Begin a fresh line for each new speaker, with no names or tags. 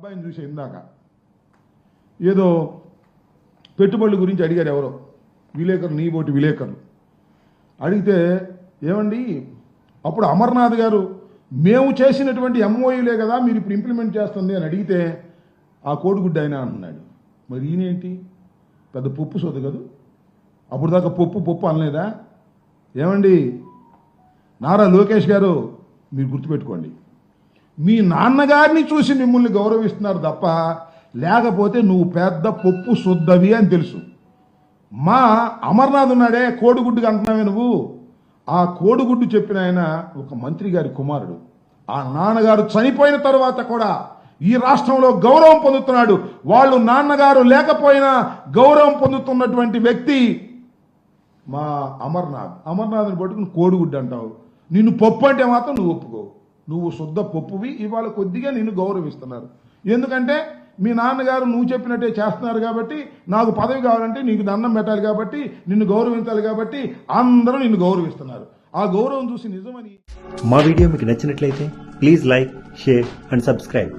అబ్బాయిని చూసి ఇందాక. ఏదో పెట్టుబడుల గురించి అడిగారు ఎవరో. విలేకరు నీ బోటి విలేకరులు. అడిగితే ఏమండి అప్పుడు అమర్నాథ్ గారు మేము చేసినటువంటి ఎంఓయూలే కదా మీరు ఇప్పుడు ఇంప్లిమెంట్ చేస్తుంది అని అడిగితే ఆ కోడిగుడ్డ ఆయన అన్నాడు. మరి ఈయనేంటి పెద్ద పప్పు సోదు కదా. అప్పుడు దాకా పప్పు పప్పు అనలేదా? ఏమండి? నారా లోకేష్ గారు మీరు గుర్తుపెట్టుకోండి. మీ నాన్నగారిని చూసి మిమ్మల్ని గౌరవిస్తున్నారు తప్ప లేకపోతే నువ్వు పెద్ద పప్పు శుద్ధవి అని తెలుసు. మా అమర్నాథ్ ఉన్నాడే కోడిగుడ్డుకి అంటున్నావే నువ్వు. ఆ కోడిగుడ్డు చెప్పిన ఆయన ఒక మంత్రి గారి కుమారుడు. ఆ నాన్నగారు చనిపోయిన తర్వాత కూడా ఈ రాష్ట్రంలో గౌరవం పొందుతున్నాడు. వాళ్ళు నాన్నగారు లేకపోయినా గౌరవం పొందుతున్నటువంటి వ్యక్తి మా అమర్నాథ్. అమర్నాథ్ని పట్టుకుని కోడిగుడ్డు అంటావు. నిన్ను పప్పు అంటే మాత్రం నువ్వు ఒప్పుకో. నువ్వు శుద్ధ పప్పువి ఇవాళ కొద్దిగా నిన్ను గౌరవిస్తున్నారు. ఎందుకంటే మీ నాన్నగారు నువ్వు చెప్పినట్టే చేస్తున్నారు కాబట్టి నాకు పదవి కావాలంటే నీకు దండం పెట్టాలి కాబట్టి నిన్ను గౌరవించాలి కాబట్టి అందరూ నిన్ను గౌరవిస్తున్నారు. ఆ గౌరవం చూసి నిజమని
మా వీడియో మీకు నచ్చినట్లయితే please like share and subscribe